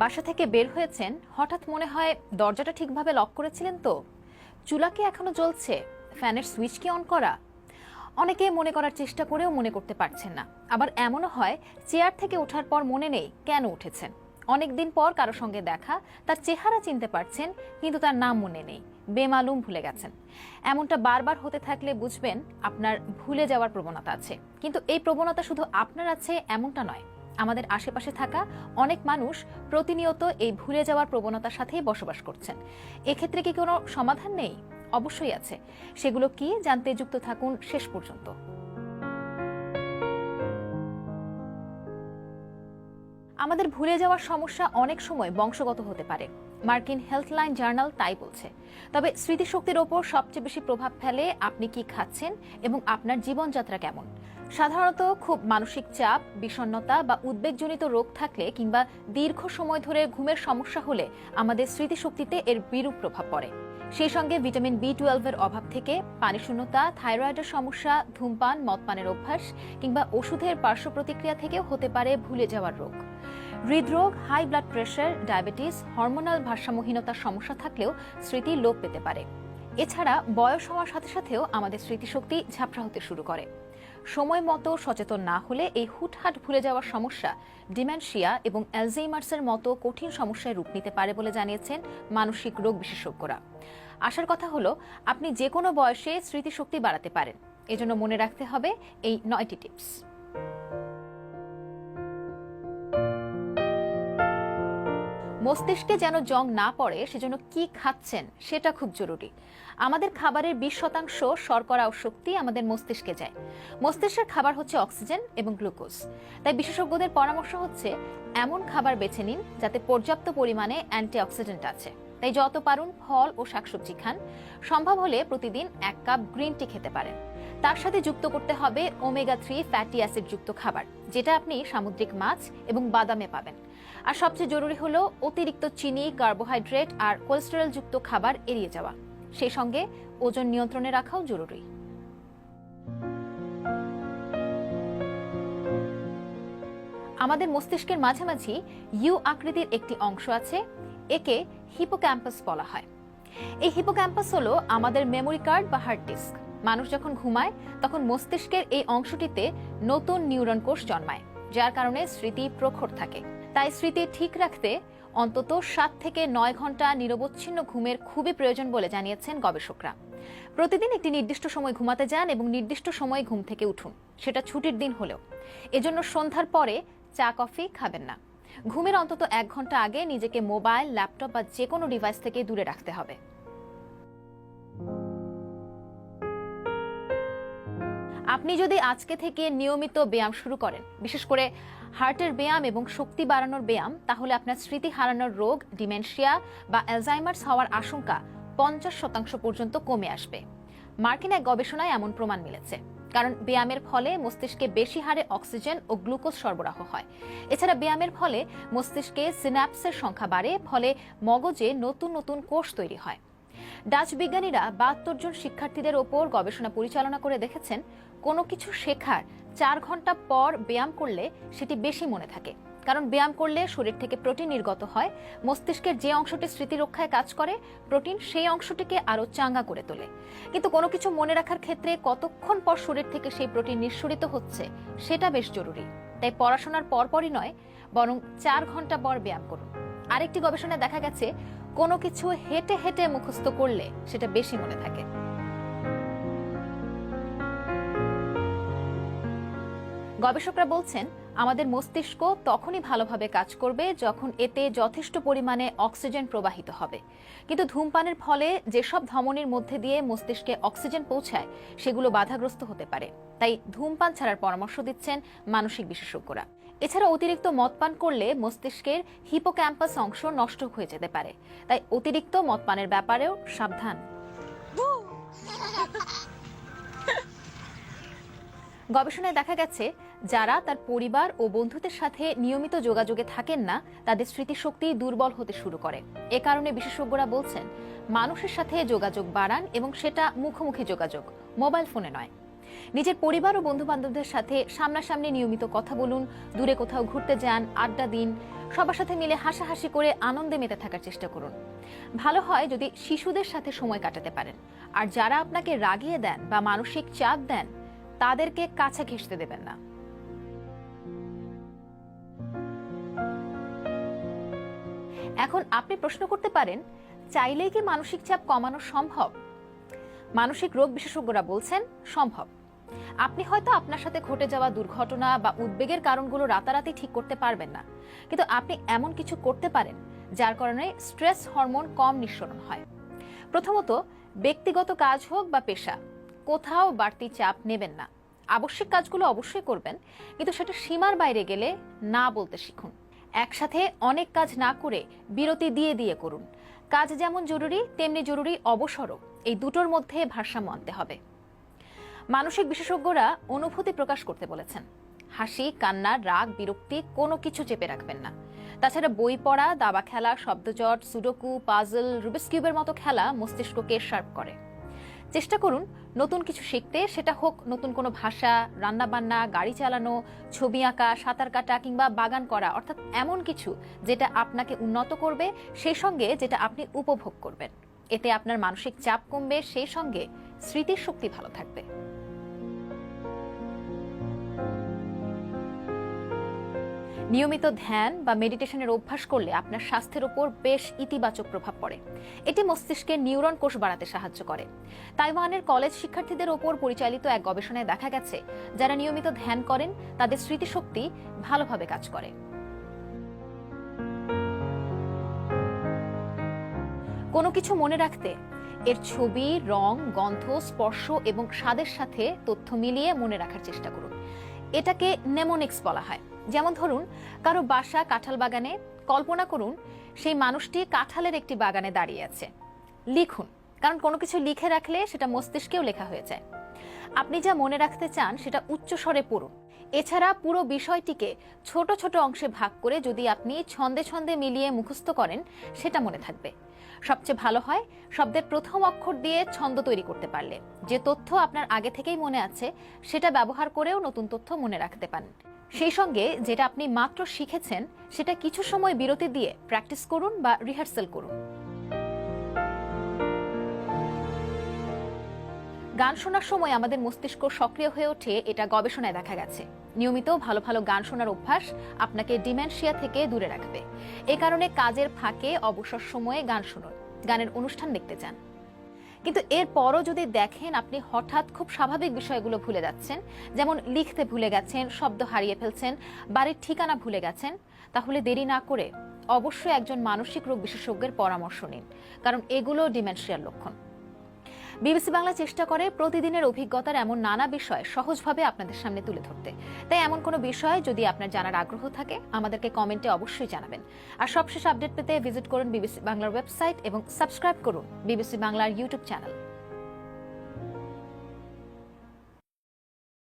বাসা থেকে বের হয়েছেন, হঠাৎ মনে হয় দরজাটা ঠিকভাবে লক করেছিলেন তো। চুলা কি এখনও জ্বলছে, ফ্যানের সুইচ কি অন করা। অনেকে মনে করার চেষ্টা করেও মনে করতে পারছেন না। আবার এমনও হয়, চেয়ার থেকে ওঠার পর মনে নেই কেন উঠেছেন। অনেক দিন পর কারও সঙ্গে দেখা, তার চেহারা চিনতে পারছেন, কিন্তু তার নাম মনে নেই। বেমালুম ভুলে গেছেন। এমনটা বারবার হতে থাকলে বুঝবেন, আপনার ভুলে যাওয়ার প্রবণতা আছে। কিন্তু এই প্রবণতা শুধু আপনার আছে, এমনটা নয়। আমাদের আশেপাশে থাকা অনেক মানুষ প্রতিনিয়ত এই ভুলে যাওয়ার প্রবণতার সাথেই বসবাস করছেন। এক্ষেত্রে কি কোনো সমাধান নেই? অবশ্যই আছে। সেগুলো কি জানতে যুক্ত থাকুন শেষ পর্যন্ত। আমাদের ভুলে যাওয়ার সমস্যা অনেক সময় বংশগত হতে পারে। মার্কিন হেলথলাইন জার্নাল তাই বলছে। তবে স্মৃতিশক্তির ওপর সবচেয়ে বেশি প্রভাব ফেলে আপনি কি খাচ্ছেন এবং আপনার জীবনযাত্রা কেমন? সাধারণত খুব মানসিক চাপ, বিষণ্ণতা বা উদ্বেগজনিত রোগ থাকলে কিংবা দীর্ঘ সময় ধরে ঘুমের সমস্যা হলে আমাদের স্মৃতিশক্তিতে এর বিরূপ প্রভাব পড়ে। সেই সঙ্গে ভিটামিন বি টুয়েলভের অভাব থেকে পানি শূন্যতা থাইরয়েডের সমস্যা, ধূমপান, মদপানের অভ্যাস কিংবা ওষুধের পার্শ্ব প্রতিক্রিয়া থেকেও হতে পারে ভুলে যাওয়ার রোগ। হৃদরোগ high blood pressure diabetes hormonal ভারসাম্যহীনতার সমস্যা থাকলেও স্মৃতি লোপ পেতে পারে। এছাড়া বয়স হওয়ার সাথে সাথেও আমাদের স্মৃতিশক্তি ঝাপসা হতে শুরু করে। সময় মতো সচেতন না হলে এই হুটহাট ভুলে যাওয়ার সমস্যা, ডিমেনশিয়া এবং অ্যালজেইমার্সের মতো কঠিন সমস্যায় রূপ নিতে পারে বলে জানিয়েছেন মানসিক রোগ বিশেষজ্ঞরা। আসার কথা হলো, আপনি যে কোনো বয়সে স্মৃতিশক্তি বাড়াতে পারেন। এজন্য মনে রাখতে হবে এই নয়টি টিপস। মস্তিষ্কে যেন জং না পড়ে, সেজন্য কি খাচ্ছেন সেটা খুব জরুরি। আমাদের খাবারের বিশ শতাংশ শর্করা ও শক্তি আমাদের মস্তিষ্কে যায়। মস্তিষ্কের খাবার হচ্ছে অক্সিজেন এবং গ্লুকোজ। তাই বিশেষজ্ঞদের পরামর্শ হচ্ছে, এমন খাবার বেছে নিন যাতে পর্যাপ্ত পরিমাণে অ্যান্টিঅক্সিডেন্ট আছে। তাই যত পারুন ফল ও শাকসবজি খান। সম্ভব হলে প্রতিদিন এক কাপ গ্রিন টি খেতে পারেন। তার সাথে যুক্ত করতে হবে ওমেগা থ্রি ফ্যাটি অ্যাসিড যুক্ত খাবার, যেটা আপনি সামুদ্রিক মাছ এবং বাদামে পাবেন। আর সবচেয়ে জরুরি হলো অতিরিক্ত চিনি, কার্বোহাইড্রেট আর কোলেস্টেরল যুক্ত খাবার এড়িয়ে যাওয়া। সেই সঙ্গে ওজন নিয়ন্ত্রণে রাখাও জরুরি। আমাদের মস্তিষ্কের মাঝামাঝি ইউ আকৃতির একটি অংশ আছে, একে হিপোক্যাম্পাস বলা হয়। এই হিপোক্যাম্পাস হলো আমাদের মেমোরি কার্ড বা হার্ড ডিস্ক। মানুষ যখন ঘুমায়, তখন মস্তিষ্কের এই অংশটিতে নতুন নিউরন কোষ জন্মায়, যার কারণে স্মৃতি প্রখর থাকে। তাই স্মৃতি ঠিক রাখতে অন্তত সাত থেকে নয় ঘণ্টা নিরবচ্ছিন্ন ঘুমের খুবই প্রয়োজন বলে জানিয়েছেন গবেষকরা। প্রতিদিন একটি নির্দিষ্ট সময় ঘুমাতে যান এবং নির্দিষ্ট সময়ে ঘুম থেকে উঠুন। সেটা ছুটির দিন হলেও। এজন্য সন্ধ্যার পরে চা, কফি খাবেন না। ঘুমের অন্তত এক ঘণ্টা আগে নিজেকে মোবাইল, ল্যাপটপ বা যে কোনো ডিভাইস থেকে দূরে রাখতে হবে। আপনি যদি আজকে থেকে নিয়মিত ব্যায়াম শুরু করেন, বিশেষ করে হার্টের ব্যায়াম এবং শক্তি বাড়ানোর ব্যায়াম, তাহলে আপনার স্মৃতি হারানোর রোগ, ডিমেনশিয়া বা অ্যালজাইমার্স হওয়ার আশঙ্কা পঞ্চাশ শতাংশ পর্যন্ত কমে আসবে। মার্কিন এক গবেষণায় এমন প্রমাণ মিলেছে, কারণ ব্যায়ামের ফলে মস্তিষ্কে বেশি হারে অক্সিজেন ও গ্লুকোজ সরবরাহ হয়। এছাড়া ব্যায়ামের ফলে মস্তিষ্কে সিনাপসের সংখ্যা বাড়ে, ফলে মগজে নতুন নতুন কোষ তৈরি হয়। ডাচ বিজ্ঞানীরা বাহাত্তর জন শিক্ষার্থীদের ওপর গবেষণা পরিচালনা করে দেখেছেন, কোনো কিছু শেখার চার ঘণ্টা পর ব্যায়াম করলে সেটি বেশি মনে থাকে। কারণ ব্যায়াম করলে শরীর থেকে প্রোটিন নির্গত হয়। মস্তিষ্কের যে অংশটি স্মৃতি রক্ষায় কাজ করে, প্রোটিন সেই অংশটিকে আরও চাঙ্গা করে তোলে। কিন্তু কোনো কিছু মনে রাখার ক্ষেত্রে কতক্ষণ পর শরীর থেকে সেই প্রোটিন নিঃসরিত হচ্ছে, সেটা বেশ জরুরি। তাই পড়াশোনার পরপরই নয়, বরং চার ঘণ্টা পর ব্যায়াম করুন। আরেকটি গবেষণায় দেখা গেছে, কোনো কিছু হেঁটে হেঁটে মুখস্থ করলে সেটা বেশি মনে থাকে। গবেষকরা বলছেন, আমাদের মস্তিষ্ক তখনই ভালোভাবে কাজ করবে যখন এতে যথেষ্ট পরিমাণে অক্সিজেন প্রবাহিত হবে। কিন্তু ধূমপানের ফলে যেসব ধমনির মধ্যে দিয়ে মস্তিষ্কে অক্সিজেন পৌঁছায়, সেগুলো বাধাগ্রস্ত হতে পারে। তাই ধূমপান ছাড়ার পরামর্শ দিচ্ছেন মানসিক বিশেষজ্ঞরা। এছাড়া অতিরিক্ত মদপান করলে মস্তিষ্কের হিপোক্যাম্পাস অংশ নষ্ট হয়ে যেতে পারে। তাই অতিরিক্ত মদপানের ব্যাপারেও সাবধান। গবেষণায় দেখা গেছে, যারা তার পরিবার ও বন্ধুদের সাথে নিয়মিত যোগাযোগে থাকেন না, তাদের স্মৃতিশক্তি দুর্বল হতে শুরু করে। এ কারণে বিশেষজ্ঞরা বলছেন, মানুষের সাথে যোগাযোগ বাড়ান এবং সেটা মুখোমুখি যোগাযোগ, মোবাইল ফোনে নয়। নিজের পরিবার ও বন্ধু বান্ধবদের সাথে সামনাসামনি নিয়মিত কথা বলুন, দূরে কোথাও ঘুরতে যান, আড্ডা দিন, সবার সাথে মিলে হাসাহাসি করে আনন্দে মেতে থাকার চেষ্টা করুন। ভালো হয় যদি শিশুদের সাথে সময় কাটাতে পারেন। আর যারা আপনাকে রাগিয়ে দেন বা মানসিক চাপ দেন তাদেরকে কাছে ঘেঁষতে দেবেন না। এখন আপনি প্রশ্ন করতে পারেন, চাইলেই কি মানসিক চাপ কমানো সম্ভব? মানসিক রোগ বিশেষজ্ঞরা বলছেন, সম্ভব। আপনি হয়তো আপনার সাথে ঘটে যাওয়া দুর্ঘটনা বা উদ্বেগের কারণগুলো রাতারাতি ঠিক করতে পারবেন না। কিন্তু আপনি এমন কিছু করতে পারেন, যার কারণে স্ট্রেস হরমোন কম নিঃসরণ হয়। প্রথমত, ব্যক্তিগত কাজ হোক বা পেশা কোথাও বাড়তি চাপ নেবেন না। আবশ্যিক কাজগুলো অবশ্যই করবেন, কিন্তু সেটা সীমার বাইরে গেলে না বলতে শিখুন। একসাথে অনেক কাজ না করে বিরতি দিয়ে দিয়ে করুন। কাজ যেমন জরুরি, তেমনি জরুরি অবসরও। এই দুটোর মধ্যে ভারসাম্য আনতে হবে। মানসিক বিশেষজ্ঞরা অনুভূতি প্রকাশ করতে বলেছেন। হাসি, কান্না, রাগ, বিরক্তি কোনো কিছু চেপে রাখবেন না। তাছাড়া বই পড়া, দাবা খেলা, শব্দজট, সুডোকু, পাজল, রুবিস কিউবের মতো খেলা মস্তিষ্ককে শার্প করে। চেষ্টা করুন নতুন কিছু শিখতে। সেটা হোক নতুন কোনো ভাষা, রান্নাবান্না, গাড়ি চালানো, ছবি আঁকা, সাঁতার কাটা কিংবা বাগান করা, অর্থাৎ এমন কিছু যেটা আপনাকে উন্নত করবে, সেই সঙ্গে যেটা আপনি উপভোগ করবেন। এতে আপনার মানসিক চাপ কমবে, সেই সঙ্গে স্মৃতির শক্তি ভালো থাকবে। নিয়মিত ধ্যান বা মেডিটেশনের অভ্যাস করলে আপনার স্বাস্থ্যের উপর বেশ ইতিবাচক প্রভাব পড়ে। এটি মস্তিষ্কে নিউরন কোষ বাড়াতে সাহায্য করে। তাইওয়ানের কলেজ শিক্ষার্থীদের ওপর পরিচালিত এক গবেষণায় দেখা গেছে, যারা নিয়মিত ধ্যান করেন, তাদের স্মৃতিশক্তি ভালোভাবে কাজ করে। কোনো কিছু মনে রাখতে, এর ছবি, রং, গন্ধ, স্পর্শ এবং স্বাদের সাথে তথ্য মিলিয়ে মনে রাখার চেষ্টা করুন। এটাকে নেমোনিক্স বলা হয়। যেমন ধরুন, কারও বাসা, কাঁঠাল বাগানে, কল্পনা করুন, সেই মানুষটি কাঁঠালের একটি বাগানে দাঁড়িয়ে আছে। লিখুন, কারণ কোনো কিছু লিখে রাখলে সেটা মস্তিষ্কেও লেখা হয়ে যায়। আপনি যা মনে রাখতে চান সেটা উচ্চস্বরে পড়ুন। এছাড়া পুরো বিষয়টিকে ছোট ছোট অংশে ভাগ করে যদি আপনি ছন্দে ছন্দে মিলিয়ে মুখস্থ করেন, সেটা মনে থাকবে। সবচেয়ে ভালো হয় শব্দের প্রথম অক্ষর দিয়ে ছন্দ তৈরি করতে পারলে। যে তথ্য আপনার আগে থেকেই মনে আছে, সেটা ব্যবহার করেও নতুন তথ্য মনে রাখতে পারেন। সেই সঙ্গে যেটা আপনি মাত্র শিখেছেন, সেটা কিছু সময় বিরতি দিয়ে প্র্যাকটিস করুন বা রিহার্সাল করুন। গান শোনার সময় আমাদের মস্তিষ্ক সক্রিয় হয়ে ওঠে, এটা গবেষণায় দেখা গেছে। নিয়মিত ভালো ভালো গান শোনার অভ্যাস আপনাকে ডিমেনশিয়া থেকে দূরে রাখবে। এ কারণে কাজের ফাঁকে অবসর সময়ে গান শুনুন। গানের অনুষ্ঠান দেখতে চান। কিন্তু এরপরও যদি দেখেন আপনি হঠাৎ খুব স্বাভাবিক বিষয়গুলো ভুলে যাচ্ছেন, যেমন লিখতে ভুলে গেছেন, শব্দ হারিয়ে ফেলছেন, বাড়ির ঠিকানা ভুলে গেছেন, তাহলে দেরি না করে অবশ্যই একজন মানসিক রোগ বিশেষজ্ঞের পরামর্শ নিন, কারণ এগুলো ডিমেনশিয়ার লক্ষণ। বিবিসি বাংলা চেষ্টা করে প্রতিদিনের অভিজ্ঞতার এমন নানা বিষয় সহজভাবে আপনাদের সামনে তুলে ধরতে। তাই এমন কোনো বিষয় যদি আপনার জানার আগ্রহ থাকে, আমাদেরকে কমেন্টে অবশ্যই জানাবেন। আর সবশেষ আপডেট পেতে ভিজিট করুন বিবিসি বাংলার ওয়েবসাইট এবং সাবস্ক্রাইব করুন বিবিসি বাংলার ইউটিউব চ্যানেল